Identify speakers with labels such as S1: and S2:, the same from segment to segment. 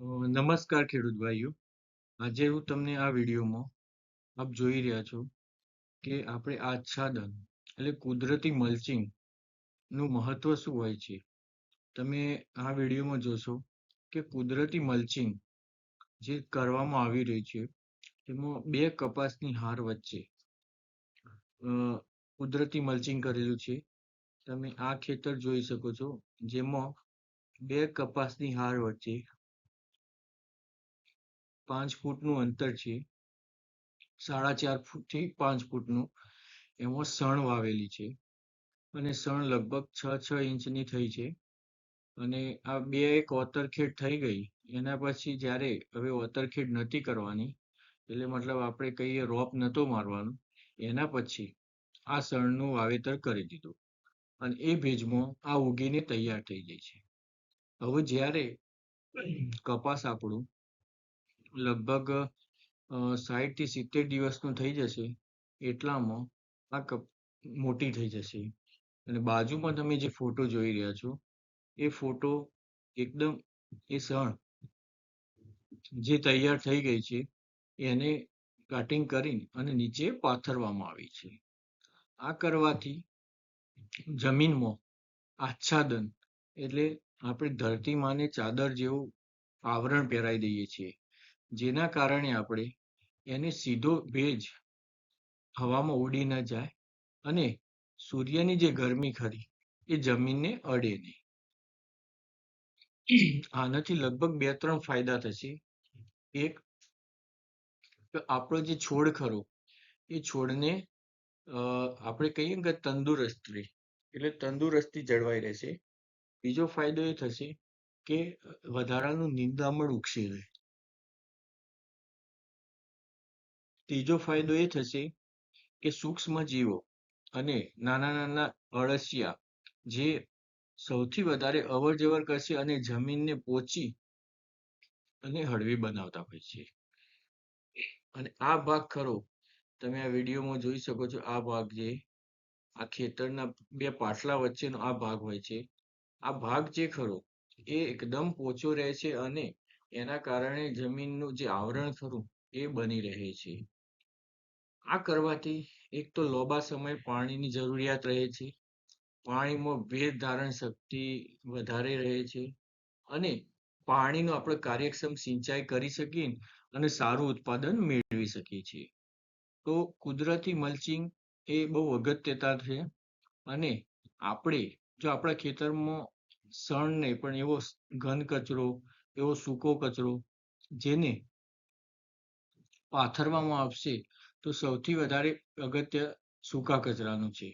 S1: નમસ્કાર ખેડૂત ભાઈઓ. આજે હું તમને આ વિડીયોમાં આપ જોઈ રહ્યા છો કે આપણે આચ્છાદન એટલે કુદરતી મલ્ચિંગનું મહત્વ શું હોય છે. તમે આ વિડીયોમાં જોશો કે કુદરતી મલ્ચિંગ જે કરવામાં આવી રહી છે, તેમાં બે કપાસની હાર વચ્ચે કુદરતી મલ્ચિંગ કરેલું છે. તમે આ ખેતર જોઈ શકો છો, જેમાં બે કપાસની હાર વચ્ચે પાંચ ફૂટનું અંતર છે. સાડા ચાર ફૂટથી પાંચ ફૂટનું. એમાં સણ વાવેલી છે. અને સણ લગભગ છ છ ઇંચની થઈ છે. અને આ બે એક ઓતરખેડ થઈ ગઈ. એના પછી જ્યારે હવે ઓતરખેડ નથી કરવાની, એટલે મતલબ આપણે કહીએ રોપ નતો મારવાનો, એના પછી આ સણનું વાવેતર કરી દીધું. અને એ ભેજમાં આ ઉગીને તૈયાર થઈ જાય છે. હવે જ્યારે કપાસ આપણું લગભગ સાહીઠથી સિત્તેર દિવસનું થઈ જશે. એટલામાં આ કપ મોટી થઈ જશે. અને બાજુમાં તમે જે ફોટો જોઈ રહ્યા છો, એ ફોટો એકદમ, એ સણ જે તૈયાર થઈ ગઈ છે, એને કટિંગ કરી અને નીચે પાથરવામાં આવી છે. આ કરવાથી જમીનમાં આચ્છાદન એટલે આપણે ધરતી માને ચાદર જેવું આવરણ પહેરાવી દઈએ છીએ. જેના કારણે આપણે એને સીધો ભેજ હવામાં ઉડી ન જાય અને સૂર્યની જે ગરમી ખરી એ જમીનને અડે નહીં. આનાથી લગભગ બે ત્રણ ફાયદા થશે. એક આપણો જે છોડ ખરો એ છોડને આપણે કહીએ કે તંદુરસ્ત રહે એટલે તંદુરસ્તી જળવાઈ રહેશે. બીજો ફાયદો એ થશે કે વધારાનું નિંદામણ ઉગશે નહીં. ત્રીજો ફાયદો એ થશે કે સૂક્ષ્મ જીવો અને નાના નાના અળસિયા જે સૌથી વધારે અવર જવર કરશે અને જમીનને પોચી અને હળવી બનાવતા હોય છે. અને આ ભાગ ખરો, તમે આ વિડીયોમાં જોઈ શકો છો, આ ભાગ જે આ ખેતરના બે પાટલા વચ્ચેનો આ ભાગ હોય છે. આ ભાગ જે ખરો, એ એકદમ પોચો રહે છે અને એના કારણે જમીનનું જે આવરણ ખરું, એ બની રહે છે. આ કરવાથી એક તો લાંબા સમય પાણીની જરૂરિયાત રહે છે. પાણીમાં ભેજ ધારણ શક્તિ વધારે રહે છે અને પાણીનો આપણે કાર્યક્ષમ સિંચાઈ કરી શકીએ અને સારું ઉત્પાદન મેળવી શકીએ છીએ. તો કુદરતી મલ્ચિંગ એ બહુ અગત્યતા છે અને આપણે જો આપણા ખેતરમાં સણ નહીં પણ એવો ઘન કચરો, એવો સૂકો કચરો જેને પાથરવામાં આવશે તો સૌથી વધારે અગત્ય સૂકા કચરાનું છે.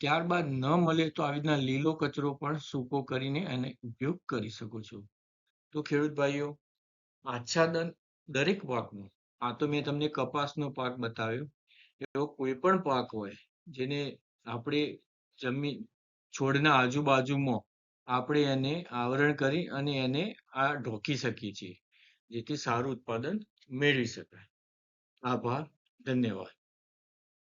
S1: ત્યારબાદ ન મળે તો આવી રીતના લીલો કચરો પણ સૂકો કરીને એને ઉપયોગ કરી શકો છો. તો ખેડૂત ભાઈઓ, આચ્છાદન દરેક પાકનું, આ તો મેં તમને કપાસનો પાક બતાવ્યો, એવો કોઈ પણ પાક હોય જેને આપણે જમીન છોડના આજુબાજુમાં આપણે એને આવરણ કરી અને એને આ ઢોકી શકીએ છીએ, જેથી સારું ઉત્પાદન મેળવી શકાય. આભાર. धन्यवाद